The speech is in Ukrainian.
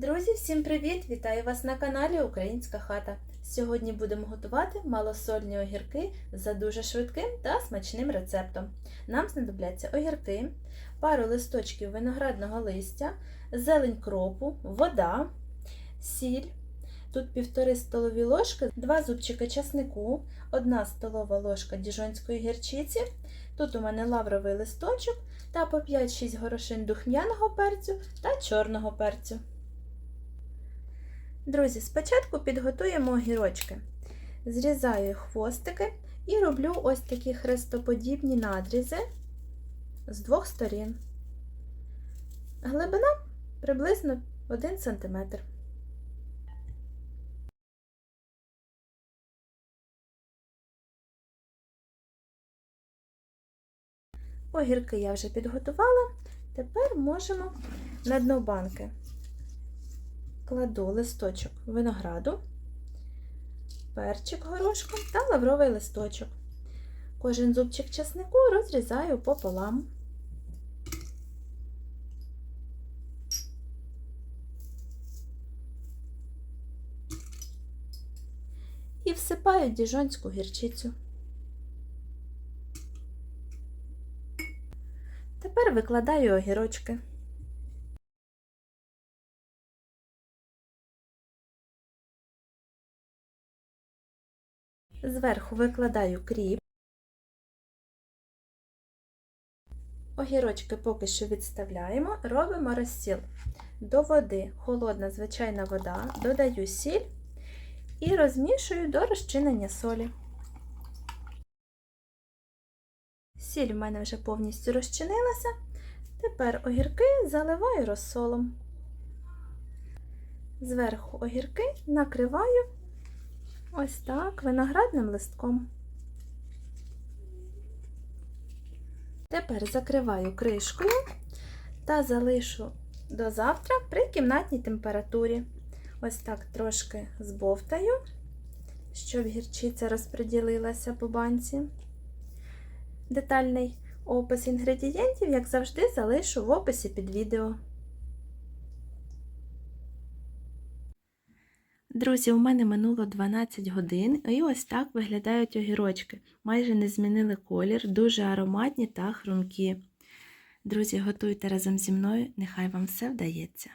Друзі, всім привіт! Вітаю вас на каналі Українська хата. Сьогодні будемо готувати малосольні огірки за дуже швидким та смачним рецептом. Нам знадобляться огірки, пару листочків виноградного листя, зелень кропу, вода, сіль. Тут півтори столові ложки, два зубчика часнику, одна столова ложка діжонської гірчиці. Тут у мене лавровий листочок та по 5-6 горошин духмяного перцю та чорного перцю. Друзі, спочатку підготуємо огірочки. Зрізаю хвостики і роблю ось такі хрестоподібні надрізи з двох сторін. Глибина приблизно 1 см. Огірки я вже підготувала. Тепер можемо на дно банки кладу листочок винограду, перчик горошком та лавровий листочок. Кожен зубчик часнику розрізаю пополам. І всипаю діжонську гірчицю. Тепер викладаю огірочки. Зверху викладаю кріп. Огірочки поки що відставляємо, робимо розсіл. До води холодна звичайна вода, додаю сіль і розмішую до розчинення солі. Сіль в мене вже повністю розчинилася. Тепер огірки заливаю розсолом. Зверху огірки накриваю ось так виноградним листком. Тепер закриваю кришкою та залишу до завтра при кімнатній температурі. Ось так трошки збовтаю, щоб гірчиця розподілилася по банці. Детальний опис інгредієнтів, як завжди, залишу в описі під відео. Друзі, у мене минуло 12 годин, і ось так виглядають огірочки. Майже не змінили колір, дуже ароматні та хрумкі. Друзі, готуйте разом зі мною, нехай вам все вдається.